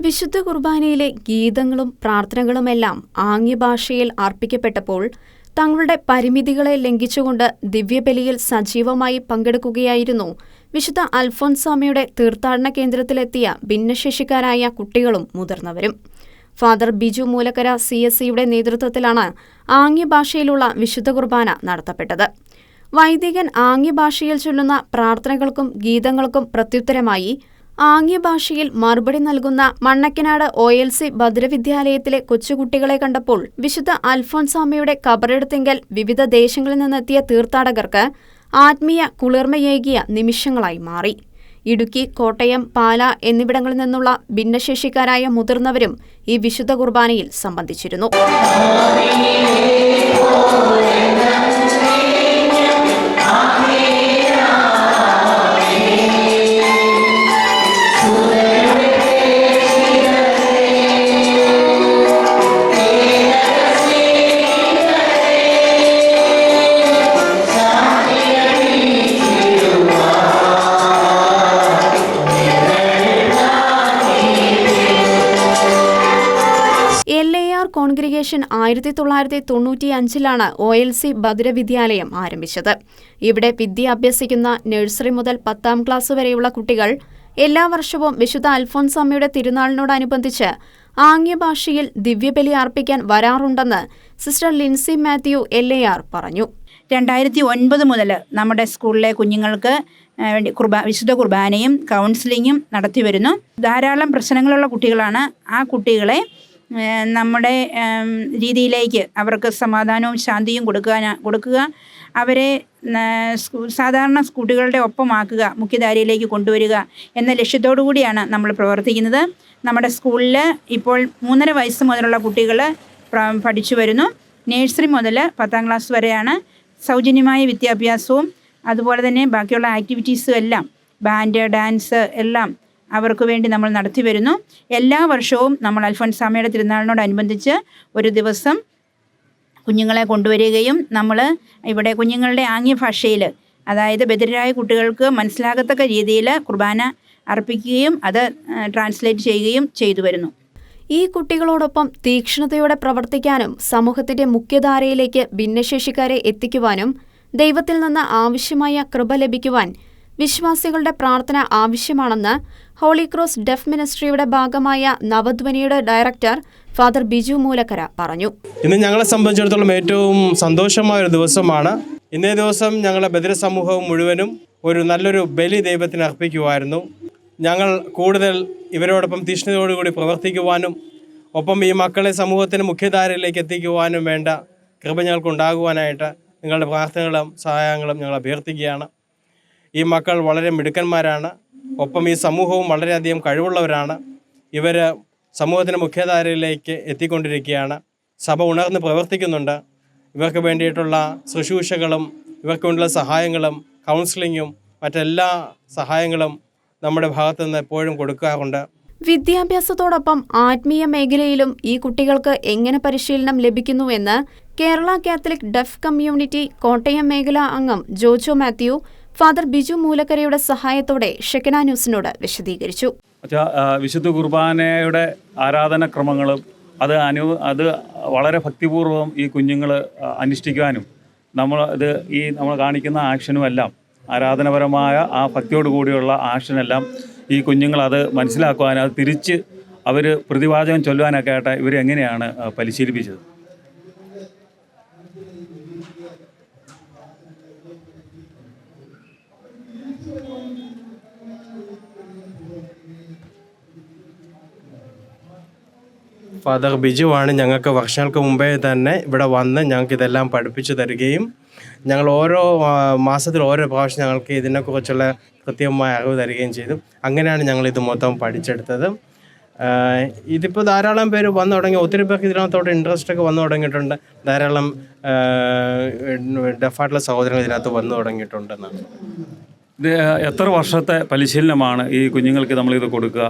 വിശുദ്ധ കുർബാനയിലെ ഗീതങ്ങളും പ്രാർത്ഥനകളുമെല്ലാം ആംഗ്യഭാഷയിൽ അർപ്പിക്കപ്പെട്ടപ്പോൾ തങ്ങളുടെ പരിമിതികളെ ലംഘിച്ചുകൊണ്ട് ദിവ്യബലിയിൽ സജീവമായി പങ്കെടുക്കുകയായിരുന്നു വിശുദ്ധ അൽഫോൻസാമയുടെ തീർത്ഥാടന കേന്ദ്രത്തിലെത്തിയ ഭിന്നശേഷിക്കാരായ കുട്ടികളും മുതിർന്നവരും. Father Biju Moolakkara C S സിയുടെ നേതൃത്വത്തിലാണ് ആംഗ്യഭാഷയിലുള്ള വിശുദ്ധ കുർബാന നടത്തപ്പെട്ടത്. വൈദികൻ ആംഗ്യഭാഷയിൽ ചൊല്ലുന്ന പ്രാർത്ഥനകൾക്കും ഗീതങ്ങൾക്കും പ്രത്യുത്തരമായി ആംഗ്യഭാഷയിൽ മറുപടി നൽകുന്ന മണ്ണക്കനാട് ഒ എൽ സി ഭദ്രവിദ്യാലയത്തിലെ കൊച്ചുകുട്ടികളെ കണ്ടപ്പോൾ വിശുദ്ധ അൽഫോൻസാമയുടെ കബറെടുത്തെങ്കിൽ വിവിധ ദേശങ്ങളിൽ നിന്നെത്തിയ തീർത്ഥാടകർക്ക് ആത്മീയ കുളിർമയേകിയ നിമിഷങ്ങളായി മാറി. ഇടുക്കി കോട്ടയം പാല എന്നിവിടങ്ങളിൽ നിന്നുള്ള ഭിന്നശേഷിക്കാരായ മുതിർന്നവരും ഈ വിശുദ്ധ കുർബാനയിൽ സംബന്ധിച്ചിരുന്നു. കോൺഗ്രിഗേഷൻ ആയിരത്തി തൊള്ളായിരത്തി തൊണ്ണൂറ്റി അഞ്ചിലാണ് ഒ എൽ സി ഭദ്രവിദ്യാലയം ആരംഭിച്ചത്. ഇവിടെ വിദ്യ അഭ്യസിക്കുന്ന നഴ്സറി മുതൽ പത്താം ക്ലാസ് വരെയുള്ള കുട്ടികൾ എല്ലാ വർഷവും വിശുദ്ധ അൽഫോൻസാമ്മയുടെ തിരുനാളിനോടനുബന്ധിച്ച് ആംഗ്യഭാഷയിൽ ദിവ്യബലി അർപ്പിക്കാൻ വരാറുണ്ടെന്ന് sister Lincy Mathew L A R പറഞ്ഞു. രണ്ടായിരത്തി ഒൻപത് മുതൽ നമ്മുടെ സ്കൂളിലെ കുഞ്ഞുങ്ങൾക്ക് വേണ്ടി കുർബാ വിശുദ്ധ കുർബാനയും കൗൺസിലിങ്ങും നടത്തി വരുന്നു ധാരാളം പ്രശ്നങ്ങളുള്ള കുട്ടികളാണ് ആ കുട്ടികളെ നമ്മുടെ രീതിയിലേക്ക് അവർക്ക് സമാധാനവും ശാന്തിയും കൊടുക്കാൻ കൊടുക്കുക. അവരെ സാധാരണ കുട്ടികളുടെ ഒപ്പമാക്കുക മുഖ്യധാരയിലേക്ക് കൊണ്ടുവരിക എന്ന ലക്ഷ്യത്തോടു കൂടിയാണ് നമ്മൾ പ്രവർത്തിക്കുന്നത്. നമ്മുടെ സ്കൂളിൽ ഇപ്പോൾ മൂന്നര വയസ്സ് മുതലുള്ള കുട്ടികൾ പഠിച്ചു വരുന്നു. നേഴ്സറി മുതൽ പത്താം ക്ലാസ് വരെയാണ്. സൗജന്യമായ വിദ്യാഭ്യാസവും അതുപോലെ തന്നെ ബാക്കിയുള്ള ആക്ടിവിറ്റീസും എല്ലാം ബാൻഡ് ഡാൻസ് എല്ലാം അവർക്ക് വേണ്ടി നമ്മൾ നടത്തി വരുന്നു. എല്ലാ വർഷവും നമ്മൾ അൽഫോൻസാമയുടെ തിരുനാളിനോടനുബന്ധിച്ച് ഒരു ദിവസം കുഞ്ഞുങ്ങളെ കൊണ്ടുവരികയും നമ്മൾ ഇവിടെ കുഞ്ഞുങ്ങളുടെ ആംഗ്യ ഭാഷയിൽ അതായത് ബദിരായ കുട്ടികൾക്ക് മനസ്സിലാകത്തക്ക രീതിയിൽ കുർബാന അർപ്പിക്കുകയും അത് ട്രാൻസ്ലേറ്റ് ചെയ്യുകയും ചെയ്തു വരുന്നു. ഈ കുട്ടികളോടൊപ്പം തീക്ഷ്ണതയോടെ പ്രവർത്തിക്കാനും സമൂഹത്തിന്റെ മുഖ്യധാരയിലേക്ക് ഭിന്നശേഷിക്കാരെ എത്തിക്കുവാനും ദൈവത്തിൽ നിന്ന് ആവശ്യമായ കൃപ ലഭിക്കുവാൻ വിശ്വാസികളുടെ പ്രാർത്ഥന ആവശ്യമാണെന്ന് ഹോളി ക്രോസ് ഡെഫ് മിനിസ്ട്രിയുടെ ഭാഗമായ നവധ്വനിയുടെ ഡയറക്ടർ ഫാദർ ബിജു മൂലക്കര പറഞ്ഞു. ഇന്ന് ഞങ്ങളെ സംബന്ധിച്ചിടത്തോളം ഏറ്റവും സന്തോഷമായ ഒരു ദിവസമാണ്. ഇന്നേ ദിവസം ഞങ്ങളുടെ ബദിര സമൂഹവും മുഴുവനും ഒരു നല്ലൊരു ബലി ദൈവത്തിന് അർപ്പിക്കുമായിരുന്നു ഞങ്ങൾ കൂടുതൽ ഇവരോടൊപ്പം തീഷ്ണതയോടുകൂടി പ്രവർത്തിക്കുവാനും ഒപ്പം ഈ മക്കളെ സമൂഹത്തിന് മുഖ്യധാരയിലേക്ക് എത്തിക്കുവാനും വേണ്ട കൃപ ഞങ്ങൾക്ക് ഉണ്ടാകുവാനായിട്ട് നിങ്ങളുടെ പ്രാർത്ഥനകളും സഹായങ്ങളും ഞങ്ങൾ അഭ്യർത്ഥിക്കുകയാണ്. ഈ മക്കൾ വളരെ മിടുക്കന്മാരാണ്. ഒപ്പം ഈ സമൂഹവും വളരെയധികം കഴിവുള്ളവരാണ്. ഇവർ സമൂഹത്തിന്റെ മുഖ്യധാരയിലേക്ക് എത്തിക്കൊണ്ടിരിക്കുകയാണ്. സഭ ഉണർന്ന് പ്രവർത്തിക്കുന്നുണ്ട്. ഇവർക്ക് വേണ്ടിയിട്ടുള്ള ശുശ്രൂഷകളും ഇവർക്ക് വേണ്ടിയുള്ള സഹായങ്ങളും കൗൺസിലിങ്ങും മറ്റെല്ലാ സഹായങ്ങളും നമ്മുടെ ഭാഗത്തു നിന്ന് എപ്പോഴും കൊടുക്കാറുണ്ട്. വിദ്യാഭ്യാസത്തോടൊപ്പം ആത്മീയ മേഖലയിലും ഈ കുട്ടികൾക്ക് എങ്ങനെ പരിശീലനം ലഭിക്കുന്നുവെന്ന് Kerala catholic deaf community Kottayam മേഖലാ അംഗം ജോജോ മാത്യു ഫാദർ ബിജു മൂലക്കരയുടെ സഹായത്തോടെ ഷെക്കന ന്യൂസിനോട് വിശദീകരിച്ചു. വിശുദ്ധ കുർബാനയുടെ ആരാധനക്രമങ്ങളും അത് അനു അത് വളരെ ഭക്തിപൂർവം ഈ കുഞ്ഞുങ്ങൾ അനുഷ്ഠിക്കാനും നമ്മൾ ഇത് ഈ നമ്മൾ കാണിക്കുന്ന ആക്ഷനും എല്ലാം ആരാധനപരമായ ആ ഭക്തിയോട് കൂടിയുള്ള ആക്ഷനെല്ലാം ഈ കുഞ്ഞുങ്ങൾ അത് മനസ്സിലാക്കുവാനും അത് തിരിച്ച് അവർ പ്രതിവാചകം ചൊല്ലുവാനൊക്കെ ആയിട്ട് ഇവരെങ്ങനെയാണ് പരിശീലിപ്പിച്ചത്? ഫാദർ ബിജുവാണ് ഞങ്ങൾക്ക് വർഷങ്ങൾക്ക് മുമ്പേ തന്നെ ഇവിടെ വന്ന് ഞങ്ങൾക്ക് ഇതെല്ലാം പഠിപ്പിച്ചു തരികയും ഞങ്ങൾ ഓരോ മാസത്തിൽ ഓരോ പ്രാവശ്യം ഞങ്ങൾക്ക് ഇതിനെക്കുറിച്ചുള്ള കൃത്യമായ അറിവ് തരികയും ചെയ്തു. അങ്ങനെയാണ് ഞങ്ങൾ ഇത് മൊത്തം പഠിച്ചെടുത്തത്. ഇതിപ്പോൾ ധാരാളം പേര് വന്നു തുടങ്ങി. ഒത്തിരി പേർക്ക് ഇതിനകത്തോട്ട് ഇൻട്രസ്റ്റ് ഒക്കെ വന്നു തുടങ്ങിയിട്ടുണ്ട്. ധാരാളം ഡെഫായിട്ടുള്ള സഹോദരങ്ങൾ ഇതിനകത്ത് വന്നു തുടങ്ങിയിട്ടുണ്ടെന്നാണ്. എത്ര വർഷത്തെ പരിശീലനമാണ് ഈ കുഞ്ഞുങ്ങൾക്ക് നമ്മളിത് കൊടുക്കുക?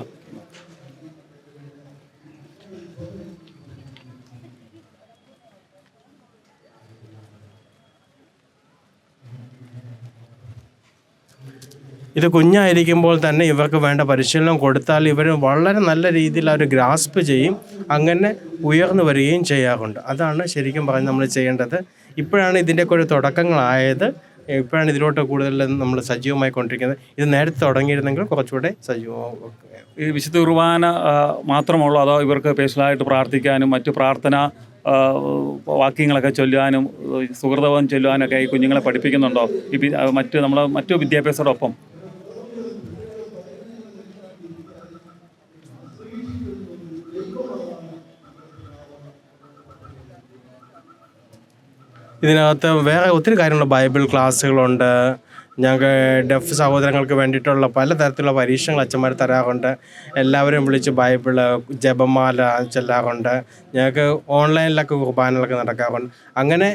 ഇത് കുഞ്ഞായിരിക്കുമ്പോൾ തന്നെ ഇവർക്ക് വേണ്ട പരിശീലനം കൊടുത്താൽ ഇവർ വളരെ നല്ല രീതിയിൽ അവർ ഗ്രാസ്പ് ചെയ്യും അങ്ങനെ ഉയർന്നു വരികയും ചെയ്യാറുണ്ട്. അതാണ് ശരിക്കും പറഞ്ഞ് നമ്മൾ ചെയ്യേണ്ടത്. ഇപ്പോഴാണ് ഇതിന്റെയൊക്കെ ഒരു തുടക്കങ്ങളായത്. ഇപ്പോഴാണ് ഇതിലോട്ട് കൂടുതൽ നമ്മൾ സജീവമായി കൊണ്ടിരിക്കുന്നത്. ഇത് നേരത്തെ തുടങ്ങിയിരുന്നെങ്കിൽ കുറച്ചുകൂടെ സജീവമാകും ഈ വിശുദ്ധ കുർബാന മാത്രമുള്ളൂ അതോ ഇവർക്ക് സ്പെഷ്യലായിട്ട് പ്രാർത്ഥിക്കാനും മറ്റു പ്രാർത്ഥന വാക്യങ്ങളൊക്കെ ചൊല്ലുവാനും സുഹൃതവും ചൊല്ലുവാനൊക്കെ ഈ കുഞ്ഞുങ്ങളെ പഠിപ്പിക്കുന്നുണ്ടോ? ഈ മറ്റ് നമ്മൾ മറ്റു വിദ്യാഭ്യാസത്തോടൊപ്പം. ഇതിനകത്ത് വേറെ ഒത്തിരി കാര്യങ്ങളുണ്ട് ബൈബിൾ ക്ലാസ്സുകളുണ്ട്. ഞങ്ങൾക്ക് ഡെഫ് സഹോദരങ്ങൾക്ക് വേണ്ടിയിട്ടുള്ള പലതരത്തിലുള്ള പരീക്ഷകൾ അച്ഛന്മാർ തരാറുണ്ട്. എല്ലാവരും വിളിച്ച് ബൈബിൾ ജപമാല ചെല്ലാറുണ്ട്. ഞങ്ങൾക്ക് ഓൺലൈനിലൊക്കെ കുർബാനകളൊക്കെ നടക്കാറുണ്ട്. അങ്ങനെ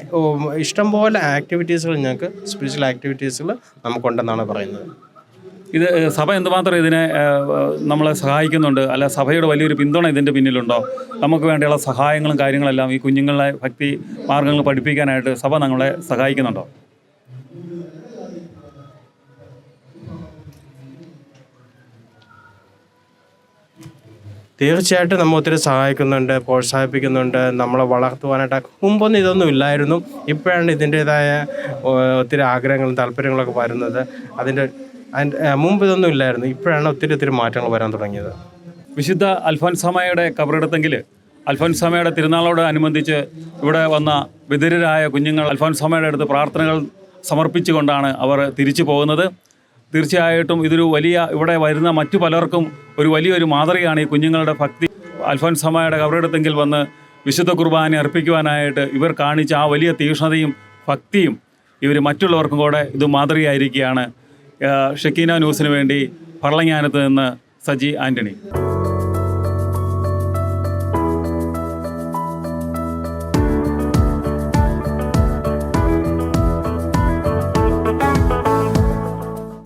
ഇഷ്ടംപോലെ ആക്ടിവിറ്റീസുകൾ ഞങ്ങൾക്ക് സ്പിരിച്വൽ ആക്ടിവിറ്റീസുകൾ നമുക്കുണ്ടെന്നാണ് പറയുന്നത്. ഇത് സഭ എന്തുമാത്രം ഇതിനെ നമ്മളെ സഹായിക്കുന്നുണ്ട്? അല്ല സഭയുടെ വലിയൊരു പിന്തുണ ഇതിന്റെ പിന്നിലുണ്ടോ? നമുക്ക് വേണ്ടിയുള്ള സഹായങ്ങളും കാര്യങ്ങളെല്ലാം ഈ കുഞ്ഞുങ്ങളെ ഭക്തി മാർഗങ്ങൾ പഠിപ്പിക്കാനായിട്ട് സഭ നമ്മളെ സഹായിക്കുന്നുണ്ടോ? തീർച്ചയായിട്ടും നമ്മൾ ഒത്തിരി സഹായിക്കുന്നുണ്ട് പ്രോത്സാഹിപ്പിക്കുന്നുണ്ട് നമ്മളെ വളർത്തുവാനായിട്ട്. മുമ്പൊന്നും ഇതൊന്നും ഇല്ലായിരുന്നു. ഇപ്പോഴാണ് ഇതിന്റേതായ ഒത്തിരി ആഗ്രഹങ്ങളും താല്പര്യങ്ങളൊക്കെ വരുന്നത്. അതിന്റെ അതിന്റെ ആ, മുമ്പ് ഇതൊന്നും ഇല്ലായിരുന്നു. ഇപ്പോഴാണ് ഒത്തിരി ഒത്തിരി മാറ്റങ്ങൾ വരാൻ തുടങ്ങിയത്. വിശുദ്ധ അൽഫോൻസാമയുടെ കബറെടുത്തെങ്കിൽ അൽഫോൻസാമയുടെ തിരുനാളോട് അനുബന്ധിച്ച് ഇവിടെ വന്ന വിദുരരായ കുഞ്ഞുങ്ങൾ അൽഫോൻസാമയുടെ അടുത്ത് പ്രാർത്ഥനകൾ സമർപ്പിച്ചുകൊണ്ടാണ് അവർ തിരിച്ചു പോകുന്നത്. തീർച്ചയായിട്ടും ഇതൊരു വലിയ ഇവിടെ വരുന്ന മറ്റു പലർക്കും ഒരു വലിയൊരു മാതൃകയാണ് ഈ കുഞ്ഞുങ്ങളുടെ ഭക്തി. അൽഫോൻസാമയുടെ കബറെടുത്തെങ്കിൽ വന്ന് വിശുദ്ധ കുർബാന അർപ്പിക്കുവാനായിട്ട് ഇവർ കാണിച്ച ആ വലിയ തീക്ഷ്ണതയും ഭക്തിയും ഇവർ മറ്റുള്ളവർക്കും കൂടെ ഇത് മാതൃകയായിരിക്കുകയാണ്. ഷെക്കീന ന്യൂസിന് വേണ്ടി പള്ളങ്ങാനത്ത് നിന്ന് സജി ആന്റണി